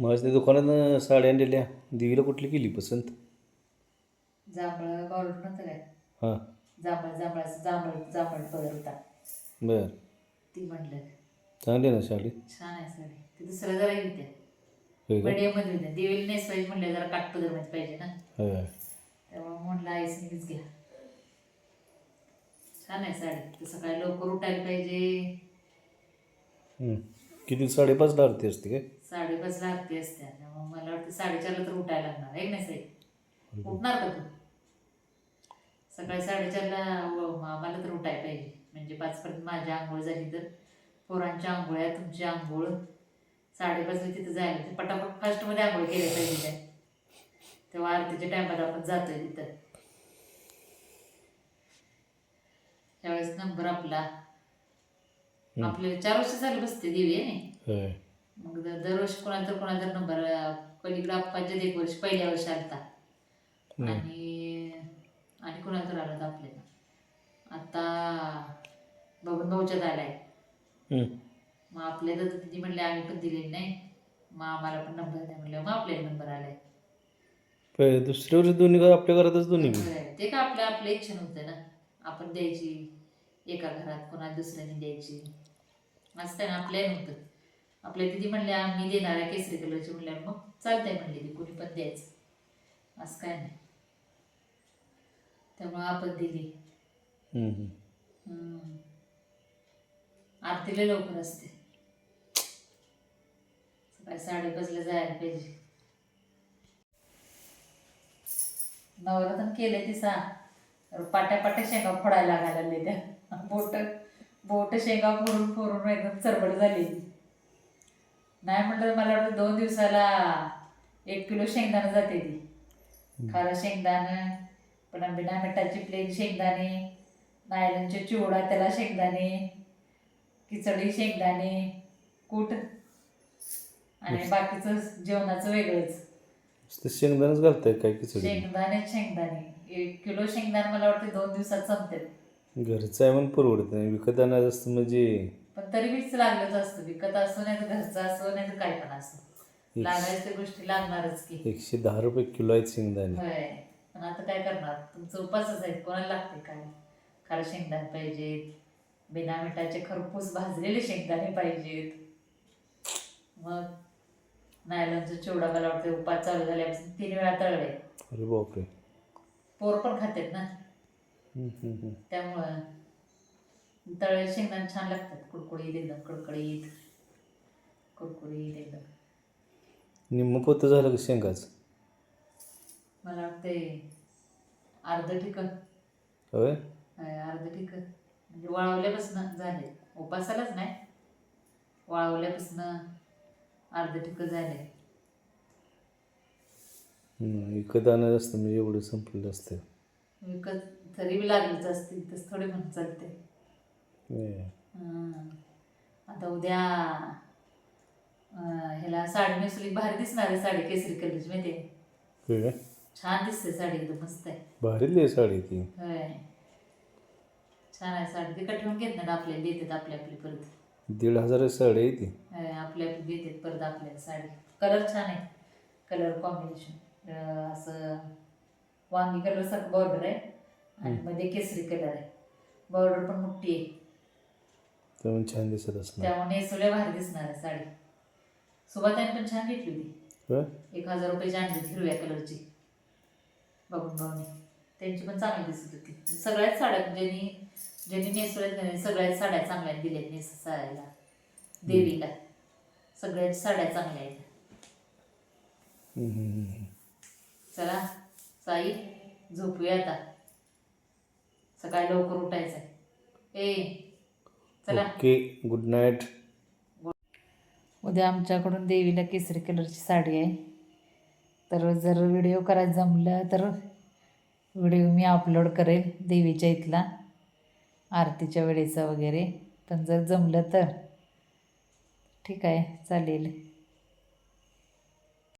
आज त्या दुकानात साड्या आणलेल्या. देवीला कुठली केली पसंत? जांभळ बावळट नव्हतं काय? हां. जांभळ जांभळाचं जांभळ जांभळ पदर होता. बर. ती म्हटलं. चांगली आहे ना साडी? छान आहे साडी. ती दुसऱ्या जरा घेते होय का? मीडियममध्ये होत्या. देवीला नेसवायची म्हणलं जरा काटपदरमध्ये पाहिजे ना. होय. तेव्हा म्हणलं आईस मीच घ्या. छान आहे साडी. तसं काय लवकर उठायला पाहिजे. हम्म. किती साडेपाचला आरती असते काय? साडेपाचला आरती असते. त्यामुळे मला वाटतं साडेचारला तर उठायला लागणार. आहे नाही साई? उठणार का तू? सकाळी साडेचारला मला तर उठायला पाहिजे. म्हणजे पाचपर्यंत माझी आंघोळ झाली तर पोरांच्या आंघोळ्या तुमची आंघोळ. साडेपाचला तिथं जायला. ते पटापट फास्टमध्ये आंघोळ केल्या पाहिजे त्या तेव्हा आरतीच्या टायमात आपण जातोय तिथं. त्यावेळेस नंबर आपला. आपल्याला चार वर्ष झाले बसते देवी आहे. मग दर- दरवर्षी कोणाला तर नंबर पलीकडे अप्पाच्यात एक वर्ष पहिल्या वर्षी आलता. आणि आणि तर आला होता आपल्याला? आता बबन भाऊच्यात आलाय. मग आपल्या तर ती म्हणले आम्ही पण दिलेली नाही. मग आम्हाला पण नंबर नाही म्हणलं. मग आपल्याला नंबर आलाय. दुसऱ्या वर्षी दोन्ही घर आपल्या घरातच दोन्ही. ते का आपल्या आपल्या इच्छा नव्हतं ना. आपण द्यायची एका घरात कोणाला दुसऱ्याने द्यायची. असं ना आपल्या नव्हतं आपल्या दिदी म्हणल्या मी देणार आहे केसरी कलरची. म्हणल्या मग चालतंय म्हणली ती. कुणी पण द्यायचं. असं काय नाही. त्यामुळं आपण दिली. हम्म. आरतीला लवकर असते. सकाळी साडेपाचला जायला पाहिजे. नवरात्र केलंय ती सा पाट्या पाट्या शेंगा फोडायला लागायला लागले त्या. बोट बोट शेंगा फोडून फोडून एकदम चरबड झाली. नाही म्हटलं मला वाटतं दोन दिवसाला एक किलो शेंगदाणं जाते ती. खारं शेंगदाणं पण बिना मिठाची प्लेन शेंगदाणे नायलनचे चिवडा त्याला शेंगदाणे खिचडी शेंगदाणे कूट आणि बाकीचं जेवणाचं वेगळंच. शेंगदाणच घालताय काय खिचडी शेंगदाणे शेंगदाणे. एक किलो शेंगदाणे मला वाटते दोन दिवसात संपतात. घरचं आहे म्हणून परवडत नाही. विकत आणायचं असतं म्हणजे पण तरी मीच लागलंच असतं. विकत असो नाही तर घरचं असो नाही तर काय पण असो. लागायच्या त्या गोष्टी लागणारच की. एकशे दहा रुपये किलो आहेत शेंगदाणे. होय. पण आता काय करणार? तुमचं उपासच आहे. कोणाला लागते काय? खारं शेंगदाणे पाहिजेत. बिना मिठाचे खरपूस भाजलेले शेंगदाणे पाहिजेत. मग नायलॉनचा चिवडा मला वाटतं उपास चालू झाल्यापासून तीन वेळा तळले. अरे बापरे. पोर पण खातात ना. त्यामुळं तळलेले शेंगदाणे छान लागतात. कुडकुडीत एकदम कडकडीत कुरकुरीत एकदम. निम्म पोतं झालं का शेंगाच? मला वाटते अर्ध ठिकन होय? अर्ध ठिकन म्हणजे वाळवल्यापासून झाले. उपासालाच नाही. वाळवल्यापासून अर्ध ठिकन झाले. विकत आणायचं असतं म्हणजे एवढं संपलेलं असतं. विकत तरी बी लागलीच असतील तस थोडी म्हणून चालते. हं. आता उद्या अं, ह्याला साडी नेसली भारी दिसणार आहे साडी केसरी कलरची माहिती आहे? छान दिसते साडी एकदम मस्त आहे. भारीतली आहे साडी ती. होय. छान आहे साडी. ती ठेवून घेत नाहीत आपल्याला देतात आपली आपली परत. दीड हजाराची साडी आहे ती. होय, आपली आपली देतात परत आपल्याला साडी. कलर छान आहे. Colour combination. असं वांगी कलर सारखं बॉर्डर आहे. आणि मध्ये केसरी कलर आहे. बॉर्डर पण मोठी आहे. त्यामुळे छान दिसत असणार. त्यामुळे नेसवल्या भारी दिसणार आहे साडी. सुभाताईने पण छान घेतली होती. होय? एक हजार रुपयाची आणली होती हिरव्या कलरची. बघून भाऊनी त्यांची पण चांगली दिसत होती. सगळ्याच साड्या ज्यांनी ज्यांनी नेसवल्यात का नाही, सगळ्याच साड्या चांगल्या दिल्यात नेसायला देवीला. सगळ्याच साड्या चांगल्या आहेत. हम्म, हम्म, हम्म. चला साई झोपूया आता. सकाळी लवकर उठायचं आहे ए चला. ओके गुड नाईट उद्या आमच्याकडून देवीला केसरी कलरची साडी आहे. तर जर व्हिडिओ करायला जमलं तर व्हिडिओ मी अपलोड करेल देवीच्या इथला आरतीच्या वेळेचा वगैरे. पण जर जमलं तर. ठीक आहे चालेल.